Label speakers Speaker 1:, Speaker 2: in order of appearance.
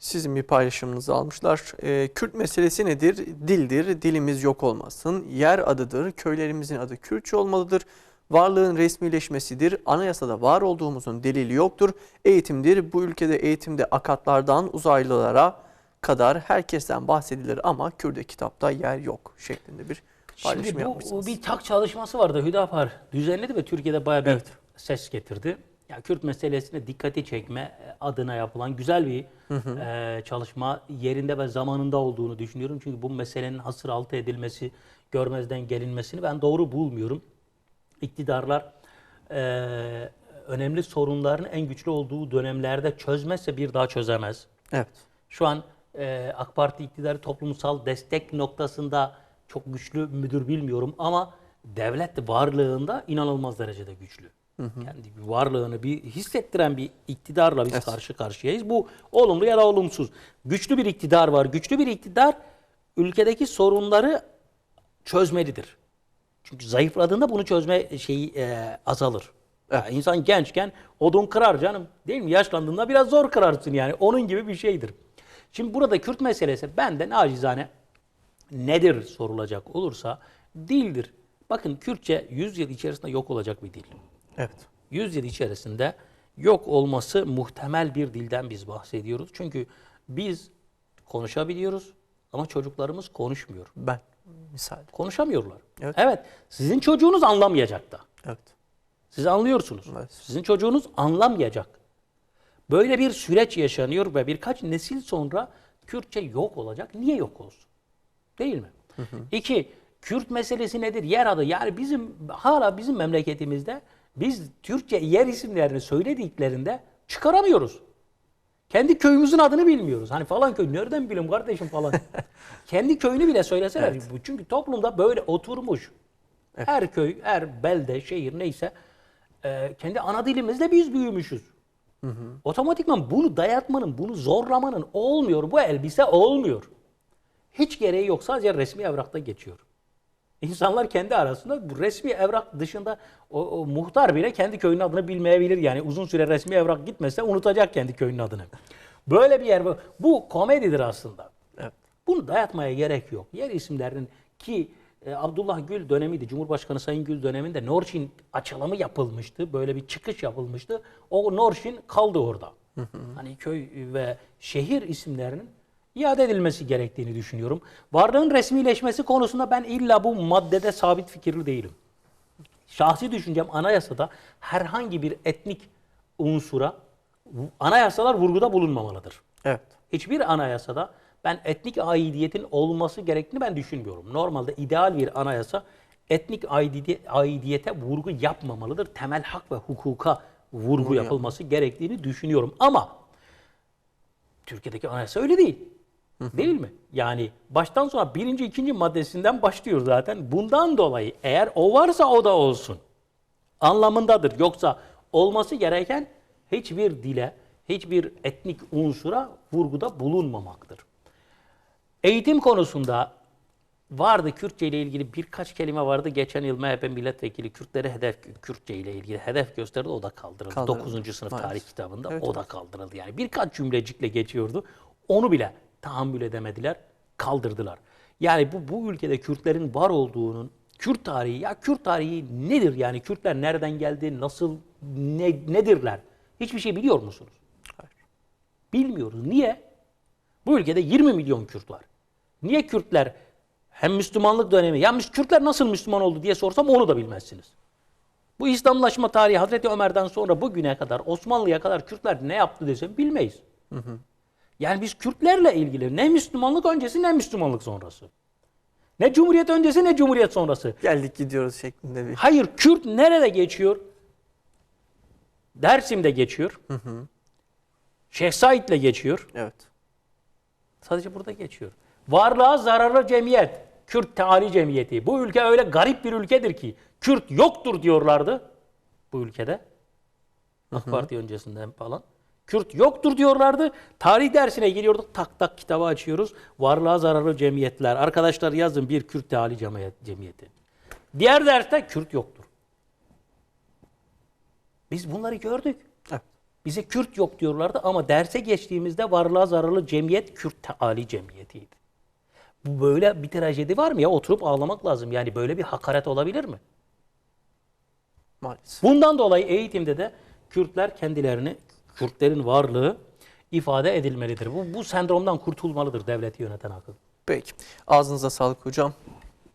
Speaker 1: Sizin bir paylaşımınızı almışlar. Ee, Kürt meselesi nedir? Dildir, dilimiz yok olmasın. Yer adıdır, köylerimizin adı Kürtçe olmalıdır. Varlığın resmileşmesidir. Anayasada var olduğumuzun delili yoktur. Eğitimdir. Bu ülkede eğitimde akatlardan uzaylılara kadar herkesten bahsedilir ama Kürt'e kitapta yer yok şeklinde bir paylaşım
Speaker 2: Şimdi bu
Speaker 1: yapmışsınız.
Speaker 2: bir tak çalışması vardı Hüdapar düzenledi ve Türkiye'de bayağı bir
Speaker 1: Evet.
Speaker 2: ses getirdi. Ya Kürt meselesine dikkati çekme adına yapılan güzel bir e, çalışma yerinde ve zamanında olduğunu düşünüyorum. Çünkü bu meselenin hasır altı edilmesi, görmezden gelinmesini ben doğru bulmuyorum. İktidarlar e, önemli sorunların en güçlü olduğu dönemlerde çözmezse bir daha çözemez.
Speaker 1: Evet.
Speaker 2: Şu an e, AK Parti iktidarı toplumsal destek noktasında çok güçlü müdür bilmiyorum ama devlet varlığında inanılmaz derecede güçlü. Kendi bir varlığını bir hissettiren bir iktidarla biz
Speaker 1: Evet.
Speaker 2: karşı karşıyayız. Bu olumlu ya da olumsuz. Güçlü bir iktidar var. Güçlü bir iktidar ülkedeki sorunları çözmelidir. Çünkü zayıfladığında bunu çözme şeyi e, azalır. Ya insan gençken odun kırar canım. Değil mi? Yaşlandığında biraz zor kırarsın yani. Onun gibi bir şeydir. Şimdi burada Kürt meselesi benden acizane nedir sorulacak olursa dildir. Bakın Kürtçe 100 yıl içerisinde yok olacak bir dil.
Speaker 1: Evet.
Speaker 2: 100 yıl içerisinde yok olması muhtemel bir dilden biz bahsediyoruz. Çünkü biz konuşabiliyoruz ama çocuklarımız konuşmuyor.
Speaker 1: Ben misal.
Speaker 2: Konuşamıyorlar.
Speaker 1: Evet.
Speaker 2: sizin çocuğunuz anlamayacak da.
Speaker 1: Evet.
Speaker 2: Siz anlıyorsunuz.
Speaker 1: Evet.
Speaker 2: Sizin çocuğunuz anlamayacak. Böyle bir süreç yaşanıyor ve birkaç nesil sonra Kürtçe yok olacak. Niye yok olsun? Değil mi? İki, Kürt meselesi nedir? Yer adı. Yani bizim hala bizim memleketimizde biz Türkçe yer isimlerini söylediklerinde çıkaramıyoruz. Kendi köyümüzün adını bilmiyoruz. Hani falan köy nereden bileyim kardeşim falan. Kendi köyünü bile söyleseler. Bu Çünkü toplumda böyle oturmuş. Her köy, her belde, şehir neyse e, kendi ana dilimizle biz büyümüşüz. Otomatikman bunu dayatmanın, bunu zorlamanın olmuyor. Bu elbise olmuyor. Hiç gereği yok. Sadece resmi evrakta geçiyor. İnsanlar kendi arasında bu resmi evrak dışında o, o muhtar bile kendi köyünün adını bilmeyebilir. Yani uzun süre resmi evrak gitmese unutacak kendi köyünün adını. Böyle bir yer bu. Bu komedidir aslında.
Speaker 1: Evet.
Speaker 2: Bunu dayatmaya gerek yok. Yer isimlerinin ki e, Abdullah Gül dönemiydi. Cumhurbaşkanı Sayın Gül döneminde Norşin açılımı yapılmıştı. Böyle bir çıkış yapılmıştı. O Norşin kaldı orada. Hani köy ve şehir isimlerinin iade edilmesi gerektiğini düşünüyorum. Varlığın resmileşmesi konusunda ben illa bu maddede sabit fikirli değilim. Şahsi düşüncem anayasada herhangi bir etnik unsura anayasalar vurguda bulunmamalıdır.
Speaker 1: Evet.
Speaker 2: Hiçbir anayasada ben etnik aidiyetin olması gerektiğini ben düşünmüyorum. Normalde ideal bir anayasa etnik aidiyete, vurgu yapmamalıdır. Temel hak ve hukuka vurgu yapılması gerektiğini düşünüyorum. Ama Türkiye'deki anayasa öyle değil. Değil mi? Yani baştan sona birinci, ikinci maddesinden başlıyor zaten. Bundan dolayı eğer o varsa o da olsun anlamındadır. Yoksa olması gereken hiçbir dile, hiçbir etnik unsura vurguda bulunmamaktır. Eğitim konusunda vardı Kürtçe ile ilgili birkaç kelime vardı. Geçen yıl MHP milletvekili Kürtlere hedef Kürtçe ile ilgili hedef gösterdi. O da kaldırıldı.
Speaker 1: Kaldırıldı.
Speaker 2: 9. sınıf
Speaker 1: Maalesef.
Speaker 2: tarih kitabında
Speaker 1: Evet,
Speaker 2: o da kaldırıldı. Yani birkaç cümlecikle geçiyordu. Onu bile tahammül edemediler, kaldırdılar. Yani bu bu ülkede Kürtlerin var olduğunun Kürt tarihi ya Kürt tarihi nedir yani Kürtler nereden geldi, nasıl ne, nedirler? Hiçbir şey biliyor musunuz? Bilmiyoruz. Niye? Bu ülkede 20 milyon Kürt var. Niye Kürtler hem Müslümanlık dönemi, ya Kürtler nasıl Müslüman oldu diye sorsam onu da bilmezsiniz. Bu İslamlaşma tarihi Hazreti Ömer'den sonra bugüne kadar Osmanlı'ya kadar Kürtler ne yaptı desem bilmeyiz. Yani biz Kürtlerle ilgili ne Müslümanlık öncesi ne Müslümanlık sonrası. Ne Cumhuriyet öncesi ne Cumhuriyet sonrası.
Speaker 1: Geldik gidiyoruz şeklinde bir.
Speaker 2: Hayır Kürt nerede geçiyor? Dersim'de geçiyor. Şeyh Said'le geçiyor.
Speaker 1: Evet.
Speaker 2: Sadece burada geçiyor. Varlığa zararlı cemiyet. Kürt Teali Cemiyeti. Bu ülke öyle garip bir ülkedir ki Kürt yoktur diyorlardı bu ülkede. AK Parti öncesinden falan. Kürt yoktur diyorlardı. Tarih dersine geliyorduk. Tak tak kitabı açıyoruz. Varlığa zararlı cemiyetler. Arkadaşlar yazın bir Kürt Teali Cemiyet- Cemiyeti. Diğer derste Kürt yoktur. Biz bunları gördük.
Speaker 1: Evet.
Speaker 2: Bize Kürt yok diyorlardı ama derse geçtiğimizde varlığa zararlı cemiyet Kürt Teali Cemiyeti'ydi. Bu böyle bir trajedi var mı ya? Oturup ağlamak lazım. Yani böyle bir hakaret olabilir mi?
Speaker 1: Maalesef.
Speaker 2: Bundan dolayı eğitimde de Kürtler kendilerini, Kürtlerin varlığı ifade edilmelidir. Bu, bu sendromdan kurtulmalıdır devleti yöneten akıl.
Speaker 1: Peki. Ağzınıza sağlık hocam.